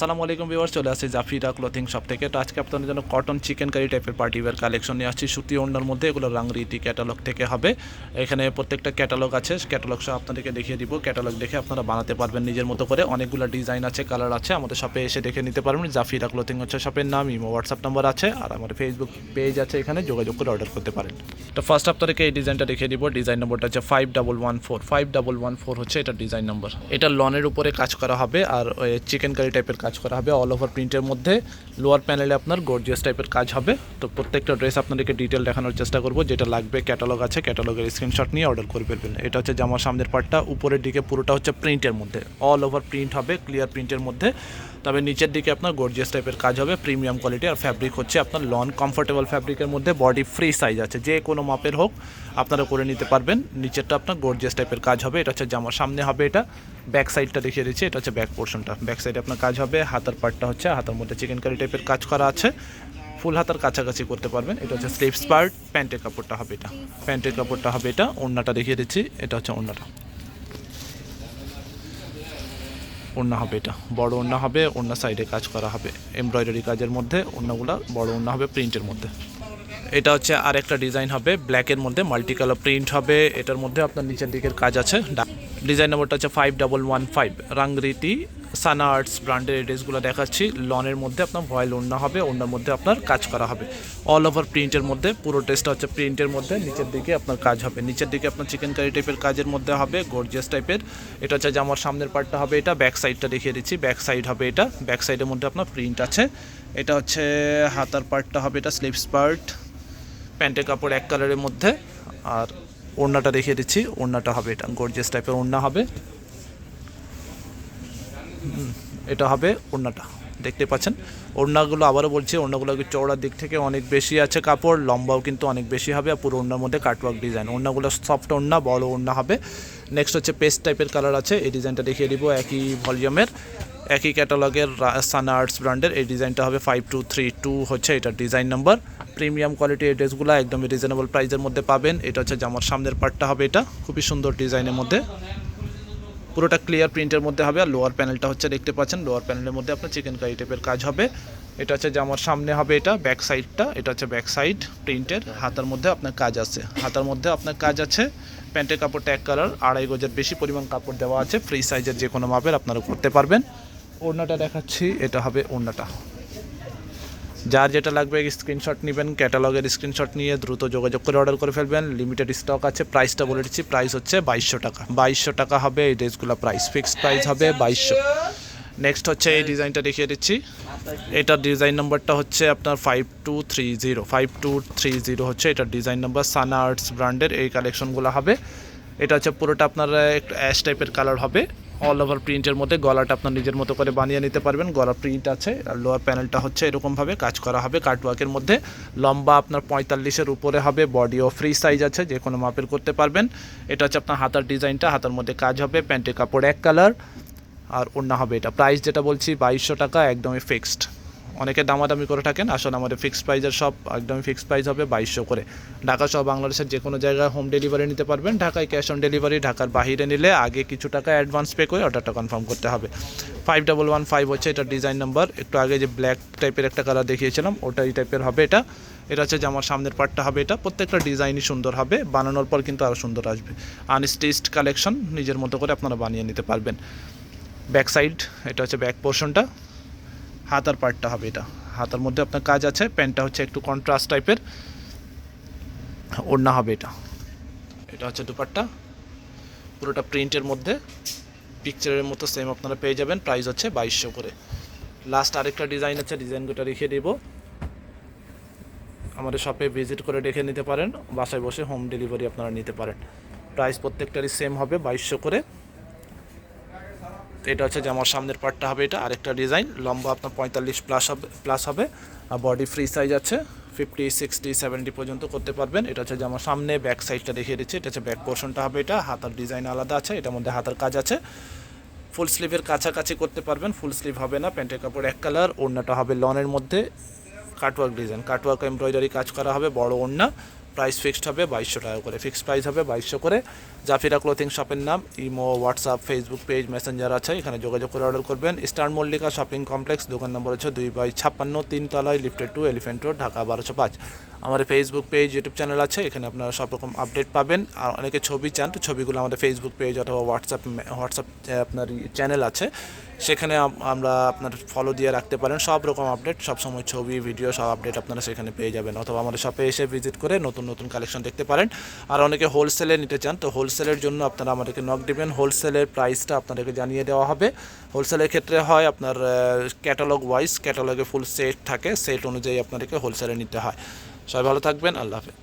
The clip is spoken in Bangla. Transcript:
আসসালামু আলাইকুম ভিউয়ার চলে আসছে জাফিরা ক্লথিং শপ থেকে। তো আজকে আপনাদের জন্য কটন চিকেন কারি টাইপের পার্টি ওয়্যার কালেকশন নিয়ে আসছি। সুতি ওড়নার মধ্যে এগুলো রাংরিতি ক্যাটালগ থেকে হবে। এখানে প্রত্যেকটা ক্যাটালগ আছে। ক্যাটালগ সহ আপনাদেরকে দেখিয়ে দিব। ক্যাটালগ দেখে আপনারা বানাতে পারবেন নিজের মতো করে। অনেকগুলো ডিজাইন আছে কালার আছে। আমাদের শপে এসে দেখে নিতে পারবেন। জাফিরা ক্লথিং হচ্ছে শপের নাম, ইমো হোয়াটসঅ্যাপ নাম্বার আছে। আর আমার ফেসবুক পেজ আছে এখানে। যোগাযোগ করে অর্ডার করতে পারেন। তো ফার্স্ট আপনাদেরকে এই ডিজাইনটা দেখিয়ে দিব। ডিজাইন নম্বরটা হচ্ছে five double one four five double one four হচ্ছে এটা ডিজাইন নম্বর এটা লনের উপরে কাজ করা হবে। আর চিকেন কারি টাইপের কাজ করা হবে অল ওভার প্রিন্টের মধ্যে। লোয়ার প্যানেলে আপনার গর্জিয়াস টাইপের কাজ হবে। তো প্রত্যেকটা ড্রেস আপনাদেরকে ডিটেল দেখানোর চেষ্টা করব, যেটা লাগবে ক্যাটালগ আছে ক্যাটালগের স্ক্রিনশট নিয়ে অর্ডার করে ফেলবেন। এটা হচ্ছে জামার সামনের পার্টটা উপরের দিকে পুরোটা হচ্ছে প্রিন্টের মধ্যে। অল ওভার প্রিন্ট হবে ক্লিয়ার প্রিন্টের মধ্যে। তবে নিচের দিকে আপনার গর্জিয়াস টাইপের কাজ হবে প্রিমিয়াম কোয়ালিটি আর ফ্যাব্রিক হচ্ছে আপনার লন কমফোর্টেবল ফ্যাব্রিকের মধ্যে বডি ফ্রি সাইজ আছে। যে কোনো মাপের হোক, আপনারা করে নিতে পারবেন। নিচেরটা আপনার গর্জিয়াস টাইপের কাজ হবে, এটা হচ্ছে জামার সামনে হবে এটা। ব্যাক সাইডটা দেখিয়ে দিচ্ছি, এটা হচ্ছে ব্যাক পোর্শনটা ব্যাক সাইডে আপনার কাজ হবে হাতার পার্টটা হচ্ছে, হাতার মধ্যে চিকেন কারি টাইপের কাজ করা আছে। ফুল হাতার কাছাকাছি করতে পারবেন। এটা হচ্ছে স্লিভস পার্ট প্যান্টের কাপড়টা হবে এটা। প্যান্টের কাপড়টা হবে এটা। ওড়নাটা দেখিয়ে দিচ্ছি। এটা হচ্ছে ওড়নাটা। ওড়না হবে এটা। বড় ওড়না হবে, ওড়না সাইডে কাজ করা হবে। এমব্রয়ডারি কাজের মধ্যে ওড়নাগুলো বড় ওড়না হবে প্রিন্টের মধ্যে। এটা হচ্ছে আর একটা ডিজাইন হবে ব্ল্যাকের মধ্যে মাল্টি কালার প্রিন্ট হবে। এটার মধ্যে আপনার নিচের দিকের কাজ আছে। ডিজাইন নম্বরটা হচ্ছে five double one five Rangriti Sana arts ব্র্যান্ডের ড্রেসগুলো দেখাচ্ছি। লনের মধ্যে আপনার ভয়েল ওড়না হবে, ওড়নার মধ্যে আপনার কাজ করা হবে। অল ওভার প্রিন্টের মধ্যে, পুরো ড্রেসটা হচ্ছে প্রিন্টের মধ্যে, নিচের দিকে আপনার কাজ হবে। নিচের দিকে আপনার চিকেন কারি টাইপের কাজের মধ্যে হবে গর্জিয়াস টাইপের এটা হচ্ছে জামার সামনের পার্টটা হবে এটা ব্যাক সাইডটা দেখিয়ে দিচ্ছি। ব্যাক সাইড হবে এটা ব্যাক সাইডের মধ্যে আপনার প্রিন্ট আছে। এটা হচ্ছে হাতার পার্টটা হবে এটা স্লিভস পার্ট প্যান্টের কাপড় এক কালারের মধ্যে, আর ওড়নাটা দেখিয়ে দিচ্ছি। ওড়নাটা হবে এটা গর্জেস টাইপের ওড়না হবে। এটা হবে ওড়নাটা। দেখতে পাচ্ছেন। ওড়নাগুলো আবারও বলছি, ওড়নাগুলো চওড়ার দিক থেকে অনেক বেশি আছে কাপড়, লম্বাও কিন্তু অনেক বেশি হবে আর পুরো ওড়নার মধ্যে কাটওয়ার্ক ডিজাইন ওড়নাগুলো সফট ওড়না, বড় ওড়না হবে। নেক্সট হচ্ছে পেস্ট টাইপের কালার আছে, এই ডিজাইনটা দেখিয়ে দিব একই ভলিউমের একই ক্যাটালগের সানা আর্টস ব্র্যান্ডের এই ডিজাইনটা হবে ফাইভ টু থ্রি টু হচ্ছে এটা ডিজাইন নাম্বার প্রিমিয়াম কোয়ালিটি এই ড্রেসগুলো একদমই রিজনেবল প্রাইসের মধ্যে পাবেন। এটা হচ্ছে জামার সামনের পার্টটা হবে এটা, খুবই সুন্দর ডিজাইনের মধ্যে। পুরোটা ক্লিয়ার প্রিন্টের মধ্যে হবে আর লোয়ার প্যানেলটা হচ্ছে দেখতে পাচ্ছেন। লোয়ার প্যানেলের মধ্যে আপনার চিকেন কারি টাইপের কাজ হবে। এটা হচ্ছে জামার সামনে হবে এটা ব্যাক সাইডটা এটা হচ্ছে ব্যাক সাইড প্রিন্টের হাতার মধ্যে আপনার কাজ আছে। হাতার মধ্যে আপনার কাজ আছে প্যান্টের কাপড়টা এক কালার আড়াই গজের বেশি পরিমাণ কাপড় দেওয়া আছে। ফ্রি সাইজের যে কোনো মাপের আপনারা করতে পারবেন। ওড়নাটা দেখাচ্ছি, এটা হবে ওড়নাটা। যার যেটা লাগবে স্ক্রিনশট নেবেন ক্যাটালগের স্ক্রিনশট নিয়ে দ্রুত যোগাযোগ করে অর্ডার করে ফেলবেন। লিমিটেড স্টক আছে প্রাইসটা বলে দিচ্ছি প্রাইস হচ্ছে বাইশশো টাকা। বাইশশো টাকা হবে, এই ড্রেসগুলো প্রাইস ফিক্সড প্রাইস হবে বাইশশো। নেক্সট হচ্ছে এই ডিজাইনটা দেখিয়ে দিচ্ছি। এটার ডিজাইন নাম্বারটা হচ্ছে আপনার five two three zero five two three zero হচ্ছে এটার ডিজাইন নাম্বার সানা আর্টস ব্র্যান্ডের এই কালেকশনগুলো হবে। এটা হচ্ছে পুরোটা আপনার একটু অ্যাশ টাইপের কালার হবে। অল ওভার প্রিন্টের মধ্যে গলাটা আপনার নিজের মতো করে বানিয়ে নিতে পারবেন। গলা প্রিন্ট আছে আর লোয়ার প্যানেলটা হচ্ছে এরকমভাবে কাজ করা হবে কাটওয়ার্কের মধ্যে। লম্বা আপনার পঁয়তাল্লিশের উপরে হবে বডিও ফ্রি সাইজ আছে, যে কোনো মাপের করতে পারবেন। এটা হচ্ছে আপনার হাতার ডিজাইনটা, হাতার মধ্যে কাজ হবে, প্যান্টের কাপড় এক কালার আর অন্য হবে এটা। প্রাইস যেটা বলছি বাইশশো টাকা, একদমই ফিক্সড অনেকে দামাদামি করে থাকেন। আসলে আমাদের ফিক্সড প্রাইজের সব একদমই ফিক্সড প্রাইস হবে বাইশশো করে। ঢাকা সহ বাংলাদেশের যে কোনো জায়গায় হোম ডেলিভারি নিতে পারবেন। ঢাকায় ক্যাশ অন ডেলিভারি ঢাকার বাহিরে নিলে আগে কিছু টাকা অ্যাডভান্স পে করে অর্ডারটা কনফার্ম করতে হবে। ফাইভ ডাবল ওয়ান ফাইভ হচ্ছে এটা ডিজাইন নাম্বার একটু আগে যে ব্ল্যাক টাইপের একটা কালার দেখিয়েছিলাম, ওটা এই টাইপের হবে এটা। এটা হচ্ছে জামার সামনের পার্টটা হবে এটা। প্রত্যেকটা ডিজাইনই সুন্দর হবে। বানানোর পর কিন্তু আরও সুন্দর আসবে। আনস্টিচড কালেকশন নিজের মতো করে আপনারা বানিয়ে নিতে পারবেন। ব্যাক সাইড এটা হচ্ছে ব্যাক পোর্শনটা হাতার পার্টটা হবে এটা। হাতার মধ্যে আপনার কাজ আছে, প্যান্টটা হচ্ছে একটু কন্ট্রাস্ট টাইপের ওড়না হবে এটা। এটা হচ্ছে দুপাট্টা। পুরোটা প্রিন্টের মধ্যে। পিকচারের মতো সেম আপনারা পেয়ে যাবেন। প্রাইস হচ্ছে বাইশশো করে। লাস্ট আরেকটা ডিজাইন আছে ডিজাইনগুলো রেখে দেব। আমাদের শপে ভিজিট করে দেখে নিতে পারেন। বাসায় বসে হোম ডেলিভারি আপনারা নিতে পারেন। প্রাইস প্রত্যেকটারই সেম হবে, বাইশশো করে। এটা হচ্ছে জামার সামনের পার্টটা হবে এটা, আরেকটা ডিজাইন। লম্বা আপনার পঁয়তাল্লিশ প্লাস হবে প্লাস হবে। আর বডি ফ্রি সাইজ আছে ফিফটি সিক্সটি সেভেন্টি পর্যন্ত করতে পারবেন। এটা হচ্ছে জামার সামনে ব্যাক সাইডটা দেখিয়ে দিচ্ছি। এটা হচ্ছে ব্যাক পোর্শনটা হবে এটা। হাতার ডিজাইন আলাদা আছে, এটার মধ্যে হাতার কাজ আছে। ফুল স্লিভের কাছাকাছি করতে পারবেন ফুল স্লিভ হবে না। প্যান্টের কাপড় এক কালার ওড়নাটা হবে লনের মধ্যে। কাটওয়ার্ক ডিজাইন কাটওয়ার্ক এমব্রয়ডারি কাজ করা হবে, বড় ওড়না। প্রাইস ফিক্সড হবে বাইশশো টাকা করে। ফিক্সড প্রাইস হবে বাইশশো করে। জাফিরা ক্লোথিং শপের নাম Imo WhatsApp Facebook page Messenger আছে, এখানে যোগাযোগ করে অর্ডার করবেন। স্টার মল্লিকা শপিং কমপ্লেক্স দোকান নম্বর হচ্ছে দুই বাই ছাপ্পান্ন তিনতলায় লিফটেড টু এলিফেন্ট রোড ঢাকা বারোশো পাঁচ। আমাদের ফেসবুক পেজ ইউটিউব চ্যানেল আছে, এখানে আপনারা সব রকম আপডেট পাবেন। আর অনেকে ছবি চান, তো ছবিগুলো আমাদের ফেসবুক পেজ অথবা হোয়াটসঅ্যাপ হোয়াটসঅ্যাপ আপনার চ্যানেল আছে। সেখানে আমরা আপনার ফলো দিয়ে রাখতে পারেন। সব রকম আপডেট সবসময় ছবি ভিডিও সব আপডেট আপনারা সেখানে পেয়ে যাবেন। অথবা আমাদের শপে এসে ভিজিট করে নতুন নতুন কালেকশন দেখতে পারেন। আর অনেকে হোলসেলে নিতে চান, তো হোলসেলের জন্য আপনারা আমাদেরকে নক দেবেন। হোলসেলের প্রাইসটা আপনাদেরকে জানিয়ে দেওয়া হবে। হোলসেলের ক্ষেত্রে হয় আপনার ক্যাটালগ ওয়াইজ ক্যাটালগে ফুল সেট থাকে। সেট অনুযায়ী আপনাদেরকে হোলসেলে নিতে হয়। সবাই ভালো থাকবেন, আল্লাহ হাফেজ।